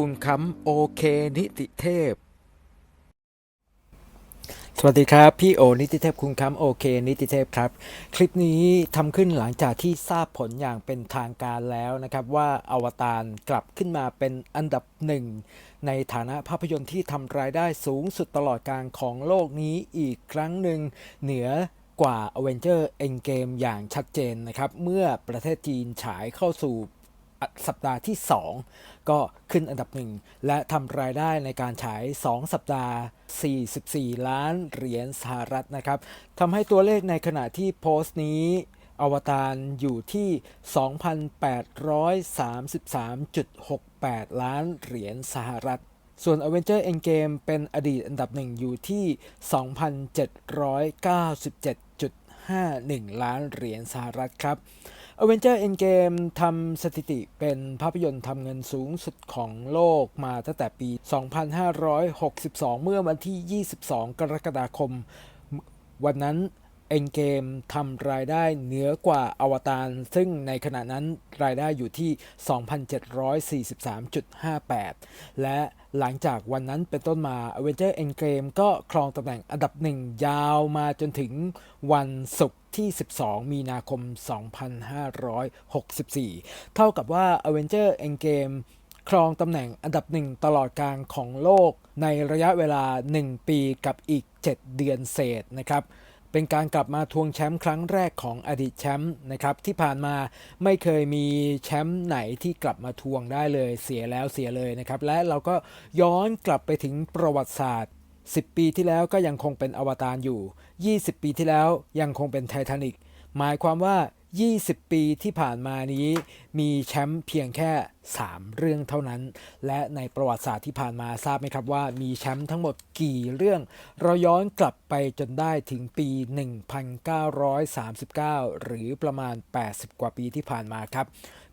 คุณคำโอเคนิติเทพ สวัสดีครับ พี่โอนิติเทพคุณคำโอเคนิติเทพครับ คลิปนี้ทำขึ้นหลังจากที่ทราบผลอย่างเป็นทางการแล้วนะครับ ว่าอวตารกลับขึ้นมาเป็นอันดับหนึ่งในฐานะภาพยนตร์ที่ทำรายได้สูงสุดตลอดการของโลกนี้อีกครั้งหนึ่งเหนือกว่า Avenger Endgame อย่างชัดเจนนะครับ เมื่อประเทศจีนฉายเข้าสู่ สัปดาห์ที่ 2 ก็ขึ้นอันดับหนึ่งและทำรายได้ในการฉาย 2 สัปดาห์ 44 ล้านเหรียญสหรัฐนะครับทำให้ตัวเลขในขณะที่โพสต์นี้อวตารอยู่ที่ 2,833.68 ล้านเหรียญสหรัฐ ส่วน Avenger Endgame เป็นอดีตอันดับหนึ่งอยู่ที่ 2,797.51 ล้านเหรียญสหรัฐครับ Avenger Endgame ทำสถิติเป็นภาพยนตร์ทำเงินสูงสุดของโลกมาตั้งแต่ปี 2562 เมื่อวันที่ 22 กรกฎาคม วันนั้น Endgame ทำรายได้เหนือกว่าอวตารซึ่งในขณะนั้นรายได้อยู่ที่ 2,743.58 และหลังจากวันนั้นเป็นต้นมา Avenger Endgame ก็ครองตำแหน่งอันดับหนึ่งยาวมาจนถึงวันศุกร์ที่ 12 มีนาคม 2564 เท่ากับว่า Avenger Endgame ครองตำแหน่งอันดับหนึ่งตลอดการของโลกในระยะเวลา 1 ปีกับอีก 7 เดือนเศษนะครับ เป็นการกลับมาทวงแชมป์ครั้งแรกของอดีตแชมป์นะครับที่ผ่านมาไม่เคยมีแชมป์ไหนที่กลับมาทวงได้เลย เสียแล้วเสียเลยนะครับและเราก็ย้อนกลับไปถึงประวัติศาสตร์ 10 ปีที่แล้วก็ยังคงเป็นอวตารอยู่ 20 ปีที่แล้วยังคงเป็นไททานิกหมายความว่า 20 ปีที่ผ่านมานี้ มีแชมป์เพียงแค่ 3 เรื่องเท่านั้น และในประวัติศาสตร์ที่ผ่านมาทราบไหมครับว่ามีแชมป์ทั้งหมดกี่เรื่อง เราย้อนกลับไปจนได้ถึงปี 1939 หรือประมาณ 80 กว่าปีที่ผ่านมาครับ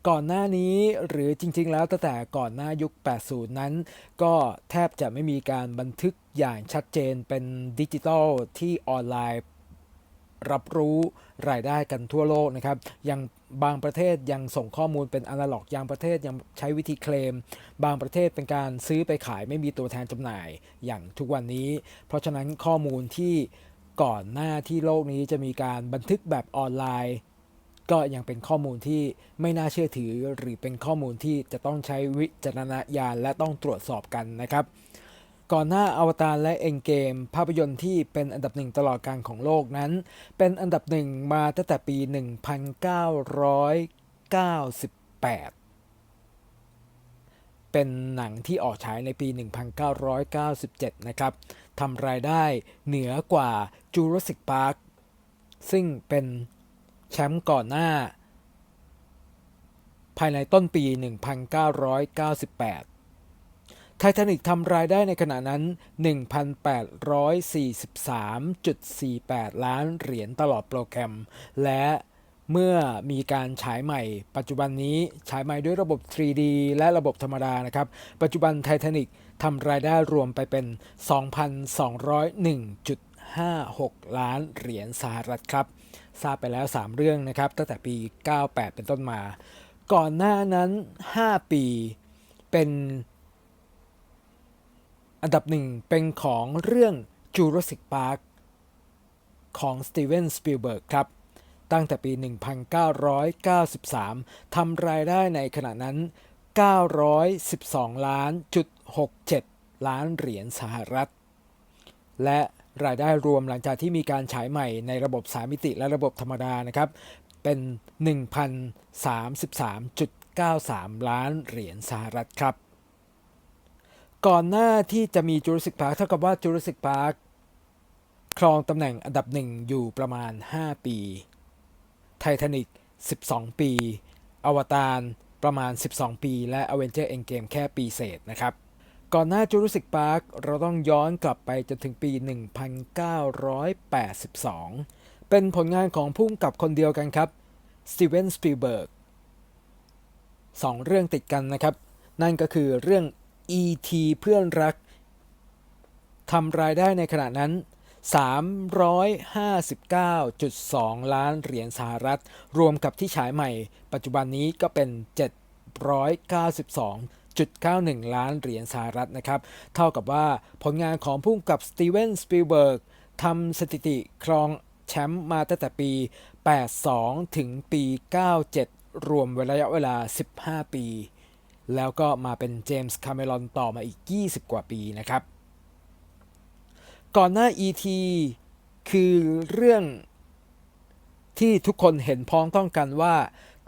ก่อนหน้านี้หรือจริงๆ แล้วตั้งแต่ก่อนหน้ายุค 80 นั้น ก็แทบจะไม่มีการบันทึกอย่างชัดเจนเป็นดิจิทัลที่ออนไลน์ รับรู้รายได้กันทั่วโลกนะครับยังบางประเทศยังส่งข้อมูลเป็นอนาล็อกยังประเทศยังใช้วิธีเคลม บางประเทศเป็นการซื้อไปขายไม่มีตัวแทนจำหน่ายอย่างทุกวันนี้ เพราะฉะนั้นข้อมูลที่ก่อนหน้าที่โลกนี้จะมีการบันทึกแบบออนไลน์ ก็ยังเป็นข้อมูลที่ไม่น่าเชื่อถือ หรือเป็นข้อมูลที่จะต้องใช้วิจารณญาณและต้องตรวจสอบกันนะครับ ก่อนหน้าอวตารและเอ็นเกม ภาพยนตร์ที่เป็นอันดับหนึ่งตลอดการของโลกนั้น เป็นอันดับหนึ่งมาตั้งแต่ปี 1998 เป็นหนังที่ออกฉายในปี 1997 นะครับทำรายได้เหนือกว่า Jurassic Park ซึ่งเป็นแชมป์ก่อนหน้า ภายในต้นปี 1998 ไททานิกทำรายได้ในขณะนั้น 1,843.48 ล้านเหรียญตลอดโปรแกรม และเมื่อมีการฉายใหม่ ปัจจุบันนี้ฉายใหม่ด้วยระบบ 3D และระบบธรรมดานะครับ ปัจจุบันไททานิกทำรายได้รวมไปเป็น 2,201.56 ล้านเหรียญสหรัฐครับ ทราบไปแล้ว 3 เรื่องนะครับ ตั้งแต่ปี 98 เป็นต้นมา ก่อนหน้านั้น 5 ปีเป็น อันดับหนึ่งเป็นของเรื่อง Jurassic Park ของ Steven Spielberg ครับ ตั้งแต่ปี 1993 ทำรายได้ในขณะนั้น 912 ล้านจุด67 ล้านเหรียญสหรัฐ และรายได้รวมหลังจากที่มีการฉายใหม่ในระบบ3มิติและระบบธรรมดานะครับ เป็น 1,033.93 ล้านเหรียญสหรัฐครับ ก่อนหน้าที่จะมี Jurassic Park เท่ากับว่า Jurassic Park ครองตำแหน่งอันดับหนึ่งอยู่ประมาณ 5 ปี Titanic 12 ปี อวตารประมาณ 12 ปี และ Avenger Endgame แค่ปีเศษนะครับ ก่อนหน้า Jurassic Park เราต้องย้อนกลับไปจนถึงปี 1982 เป็นผลงานของผู้กำกับคนเดียวกันครับ Steven Spielberg สองเรื่องติดกันนะครับ นั่นก็คือเรื่อง E.T. เพื่อนรักทำรายได้ในขณะนั้น 359.2 ล้านเหรียญสหรัฐ รวมกับที่ฉายใหม่ ปัจจุบันนี้ก็เป็น392.91 ล้านเหรียญสหรัฐนะครับ เท่ากับว่าผลงานของผู้กำกับสตีเวนสปิลเบิร์กทำสถิติครองแชมป์มาตั้งแต่ปี 82 ถึงปี 97 รวมระยะเวลา 15 ปี แล้วก็มาเป็นเจมส์คาเมรอนต่อมาอีก 20 กว่าปีนะครับ ก่อนหน้า E.T. คือเรื่องที่ทุกคนเห็นพ้องต้องกันว่า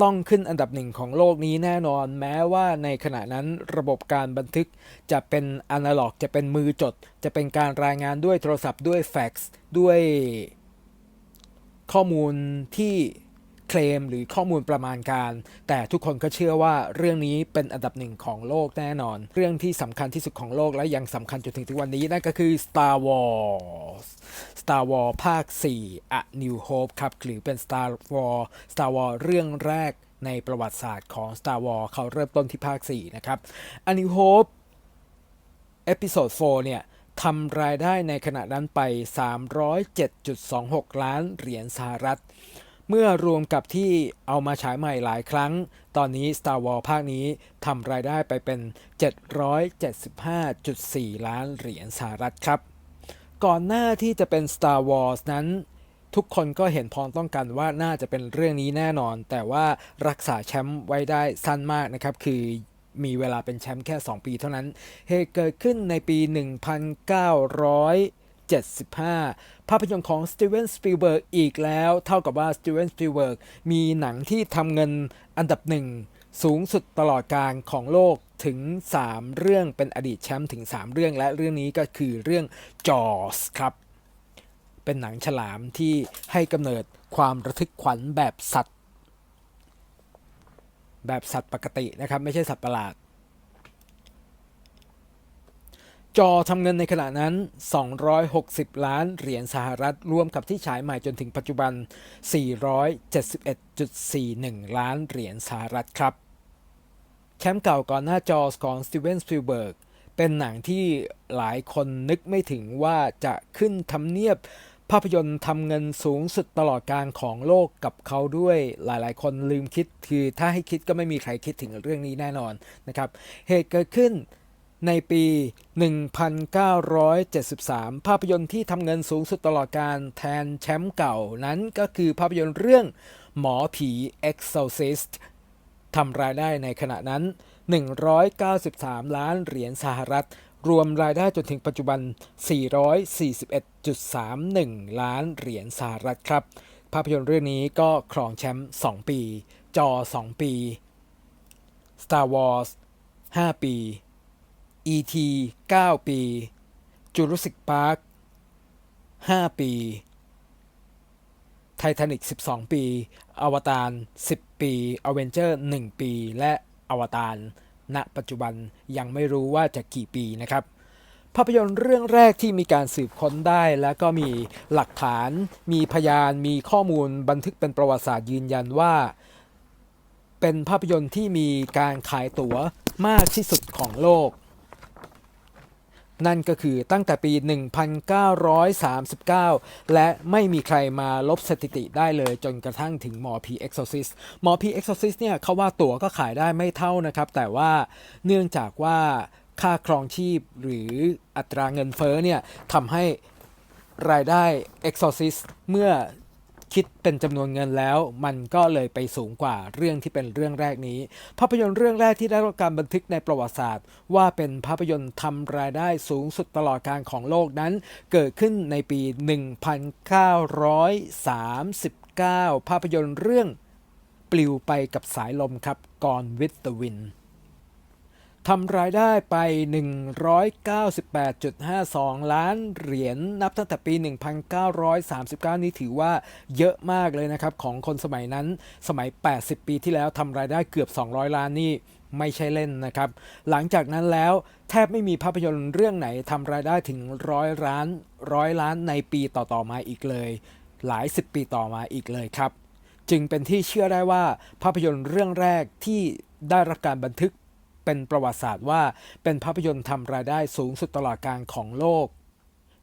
ต้องขึ้นอันดับหนึ่งของโลกนี้แน่นอน แม้ว่าในขณะนั้นระบบการบันทึกจะเป็นอนาล็อก จะเป็นมือจด จะเป็นการรายงานด้วยโทรศัพท์ด้วยแฟกซ์ด้วยข้อมูลที่ เคลมหรือข้อมูลประมาณการ แต่ทุกคนก็เชื่อว่าเรื่องนี้เป็นอันดับหนึ่งของโลกแน่นอน เรื่องที่สำคัญที่สุดของโลกและยังสำคัญจนถึงทุกวันนี้นั่นก็คือ Star Wars Star Wars ภาค 4 A New Hope ครับหรือเป็น Star Wars Star Wars เรื่องแรกในประวัติศาสตร์ของ Star Wars เขาเริ่มต้นที่ภาค 4 นะครับ A New Hope เอพิโซด 4 เนี่ยทำรายได้ในขณะนั้นไป 307.26 ล้านเหรียญสหรัฐ เมื่อรวมกับที่เอามาฉายใหม่หลายครั้ง ตอนนี้ Star Wars ภาคนี้ทำรายได้ไปเป็น 775.4 ล้านเหรียญสหรัฐครับ ก่อนหน้าที่จะเป็น Star Wars นั้น ทุกคนก็เห็นพ้องต้องกันว่าน่าจะเป็นเรื่องนี้แน่นอน แต่ว่ารักษาแชมป์ไว้ได้สั้นมากนะครับ คือมีเวลาเป็นแชมป์แค่ 2 ปีเท่านั้น เหตุเกิดขึ้นในปี 1900 75 ภาพยนตร์ของสตีเวนสปิลเบิร์กอีกแล้ว เท่ากับว่าสตีเวนสปิลเบิร์กมีหนังที่ทำเงินอันดับหนึ่งสูงสุดตลอดการของโลกถึง 3 เรื่องเป็นอดีตแชมป์ถึง 3 เรื่องและเรื่องนี้ก็คือเรื่อง Jaws ครับ เป็นหนังฉลามที่ให้กำเนิดความระทึกขวัญแบบสัตว์ แบบสัตว์ปกตินะครับ ไม่ใช่สัตว์ประหลาด จอทำเงินในขณะนั้น 260 ล้านเหรียญสหรัฐ รวมกับที่ฉายใหม่จนถึงปัจจุบัน 471.41 ล้านเหรียญสหรัฐครับ แชมป์เก่าก่อนหน้าจอของสตีเวนสปิลเบิร์กเป็นหนังที่หลายคนนึกไม่ถึงว่าจะขึ้นทำเนียบภาพยนตร์ทำเงินสูงสุดตลอดการของโลกกับเขาด้วยหลายๆ คนลืมคิดคือถ้าให้คิดก็ไม่มีใครคิดถึงเรื่องนี้แน่นอนนะครับเหตุเกิดขึ้น ในปี 1973 ภาพยนตร์ที่ทำเงินสูงสุดตลอดการแทนแชมป์เก่านั้นก็คือภาพยนตร์เรื่องหมอผี Exorcist ทำรายได้ในขณะนั้น 193 ล้านเหรียญสหรัฐ รวมรายได้จนถึงปัจจุบัน 441.31 ล้านเหรียญสหรัฐครับ ภาพยนตร์เรื่องนี้ก็ครองแชมป์2 ปี จอ 2 ปี Star Wars 5 ปี E.T. 9 ปี Jurassic Park 5ปี ไททานิก 12 ปี อวตาร 10 ปี อเวนเจอร์ 1 ปี และอวตาร ณ ปัจจุบันยังไม่รู้ว่าจะกี่ปีนะครับ ภาพยนตร์เรื่องแรกที่มีการสืบค้นได้ และก็มีหลักฐาน มีพยาน มีข้อมูลบันทึกเป็นประวัติศาสตร์ยืนยันว่า เป็นภาพยนตร์ที่มีการขายตั๋วมากที่สุดของโลก นั่นก็คือตั้งแต่ปี 1939 และไม่มีใครมาลบสถิติได้เลยจนกระทั่งถึงหมอพี Exorcist หมอพี Exorcist เนี่ยเขาว่าตั๋วก็ขายได้ไม่เท่านะครับ แต่ว่าเนื่องจากว่าค่าครองชีพหรืออัตราเงินเฟ้อเนี่ยทำให้รายได้ Exorcist เมื่อ คิดเป็นจำนวนเงินแล้ว มันก็เลยไปสูงกว่าเรื่องที่เป็นเรื่องแรกนี้ ภาพยนตร์เรื่องแรกที่ได้รับการบันทึกในประวัติศาสตร์ ว่าเป็นภาพยนตร์ทำรายได้สูงสุดตลอดการของโลกนั้น เกิดขึ้นในปี 1939 ภาพยนตร์เรื่องปลิวไปกับสายลมครับ Gone with the Wind ทำรายได้ไป 198.52 ล้านเหรียญนับตั้งแต่ปี 1939 นี้ถือว่าเยอะมากเลยนะครับ ของคนสมัยนั้นสมัย 80 ปีที่แล้วทำรายได้เกือบ 200 ล้านนี่ไม่ใช่เล่นนะครับ หลังจากนั้นแล้วแทบไม่มีภาพยนตร์เรื่องไหนทำรายได้ถึงร้อยล้านร้อยล้านในปีต่อๆมาอีกเลย หลายสิบปีต่อมาอีกเลยครับ จึงเป็นที่เชื่อได้ว่าภาพยนตร์เรื่องแรกที่ได้รับการบันทึก เป็นประวัติศาสตร์ว่าเป็นภาพยนตร์ทำรายได้สูงสุดตลอดการของโลก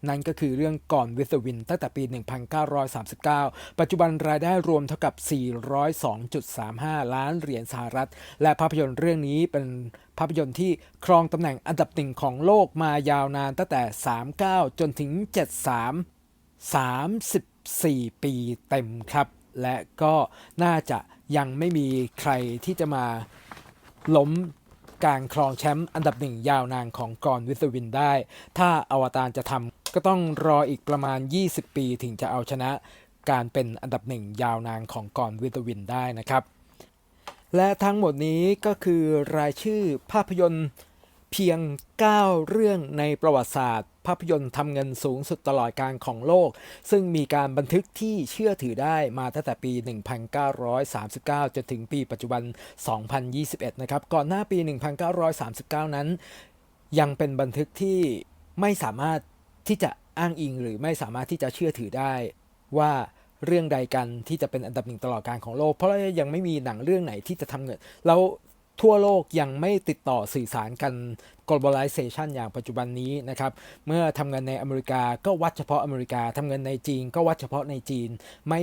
นั่นก็คือเรื่องก่อน with the wind ตั้งแต่ปี 1939 ปัจจุบันรายได้รวมเท่ากับ 402.35 ล้านเหรียญสหรัฐ และภาพยนตร์เรื่องนี้เป็นภาพยนตร์ที่ครองตำแหน่งอันดับหนึ่งของโลกมายาวนานตั้งแต่ 39 จนถึง 73 34 ปีเต็มครับ และก็น่าจะยังไม่มีใครที่จะมาล้ม การครองแชมป์อันดับหนึ่งยาวนานของกรวิสวินได้ ถ้าอวตารจะทำก็ต้องรออีกประมาณ 20 ปีถึงจะเอาชนะ การเป็นอันดับหนึ่งยาวนานของกรวิสวินได้นะครับ และทั้งหมดนี้ก็คือรายชื่อภาพยนตร์เพียง 9 เรื่องในประวัติศาสตร์าพยนตร์ทำเงินสูงสุดตลอดการของโลก ซึ่งมีการบันทึกที่เชื่อถือได้มาตั้งแต่ปี 1939 จนถึงปีปัจจุบัน 2021 นะครับ ก่อนหน้าปี 1939 นั้น ยังเป็นบันทึกที่ไม่สามารถที่จะอ้างอิงหรือไม่สามารถที่จะเชื่อถือได้ว่าเรื่องใดกันที่จะเป็นอันดับหนึ่งตลอดการของโลก เพราะยังไม่มีหนังเรื่องไหนที่จะทำเงินแล้ว ทั่วโลกยังไม่ติดต่อสื่อสารกัน globalization อย่างปัจจุบันนี้นะครับ เมื่อทำเงินในอเมริกาก็วัดเฉพาะอเมริกาทำเงินในจีนก็วัดเฉพาะในจีน ไม่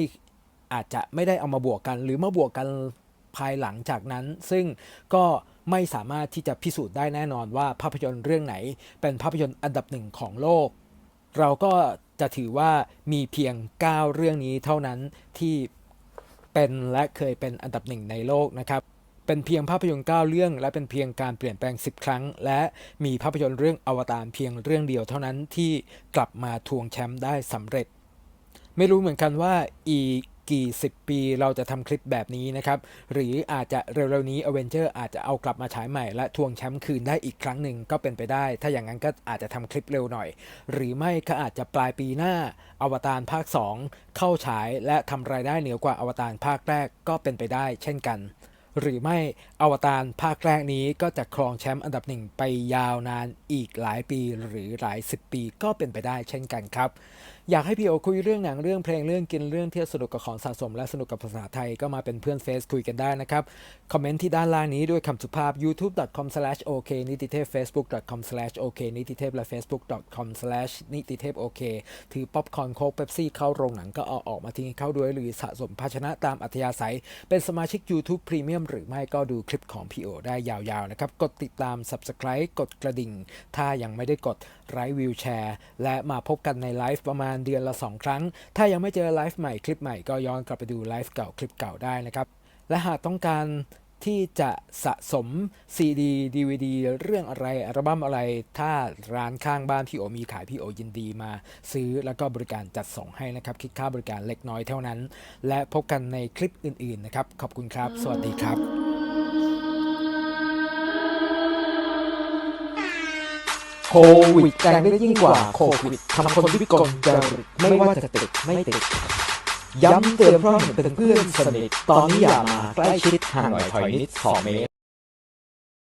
อาจจะไม่ได้เอามาบวกกัน หรือมาบวกกันภายหลังจากนั้น ซึ่งก็ไม่สามารถที่จะพิสูจน์ได้แน่นอนว่าภาพยนตร์เรื่องไหน เป็นภาพยนตร์อันดับหนึ่งของโลก เราก็จะถือว่ามีเพียง 9 เรื่องนี้เท่านั้นที่เป็นและเคยเป็นอันดับหนึ่งในโลกนะครับ เป็นเพียงภาพยนตร์ 9 เรื่อง และเป็นเพียงการเปลี่ยนแปลง 10 ครั้ง และมีภาพยนตร์เรื่องอวตารเพียงเรื่องเดียวเท่านั้นที่กลับมาทวงแชมป์ได้สำเร็จ ไม่รู้เหมือนกันว่าอีกกี่สิบปีเราจะทำคลิปแบบนี้นะครับ หรืออาจจะเร็วๆนี้ a v e n g e r อาจจะเอากลับมาฉายใหม่และทวงแชมป์คืนได้อีกครั้งหนึ่งก็เป็นไปได้ ถ้าอย่างนั้นก็อาจจะทำคลิปเร็วหน่อย หรือไม่ก็อาจจะปลายปีหน้าอวตารภาค 2 เข้าฉายและทำรายได้เหนือกว่าอวตารภาคแรกก็เป็นไปได้ เช่นกัน หรือไม่อวตารภาคแรกนี้ก็จะครองแชมป์อันดับหนึ่งไปยาวนานอีกหลายปีหรือหลายสิบปีก็เป็นไปได้เช่นกันครับ อยากให้พี่โอคุยเรื่องหนังเรื่องเพลงเรื่องกินเรื่องเที่ยวสนุกกับของสะสม และสนุกกับภาษาไทยก็มาเป็นเพื่อนเฟซคุยกันได้นะครับ คอมเมนต์ที่ด้านล่างนี้ด้วยคำสุภาพ youtube.com/ok นิติเทพ facebook.com/ok นิติเทพและ facebook.com/ นิติเทพโอเคถือป๊อปคอร์นโค้กเป๊ปซี่เข้าโรงหนังก็เอาออกมาทิ้งเข้าด้วยหรือสะสมภาชนะตามอัธยาศัย เป็นสมาชิก YouTube Premium หรือไม่ก็ดูคลิปของพี่โอได้ยาวๆนะครับกดติดตาม Subscribe กดกระดิ่ง ถ้ายังไม่ได้กดไร้วิวแชร์และมาพบกันในไลฟ์ประมาณเดือนละ 2 ครั้ง ถ้ายังไม่เจอไลฟ์ใหม่คลิปใหม่ก็ย้อนกลับไปดูไลฟ์เก่าคลิปเก่าได้นะครับ และหากต้องการที่จะสะสม CD DVD เรื่องอะไร อัลบั้มอะไร ถ้าร้านข้างบ้านพี่โอมีขายพี่โอยินดีมาซื้อแล้วก็บริการจัดส่งให้นะครับ คิดค่าบริการเล็กน้อยเท่านั้น และพบกันในคลิปอื่นๆนะครับ ขอบคุณครับ สวัสดีครับ โควิดแรงได้ยิ่งกว่าโควิดทำคนวิกลจริตไม่ว่าจะติดไม่ติด ย้ำเตือนเพราะเห็นเป็นเพื่อนสนิท ตอนนี้อย่ามาใกล้ชิดห่างหน่อยถอยนิดสองเมตร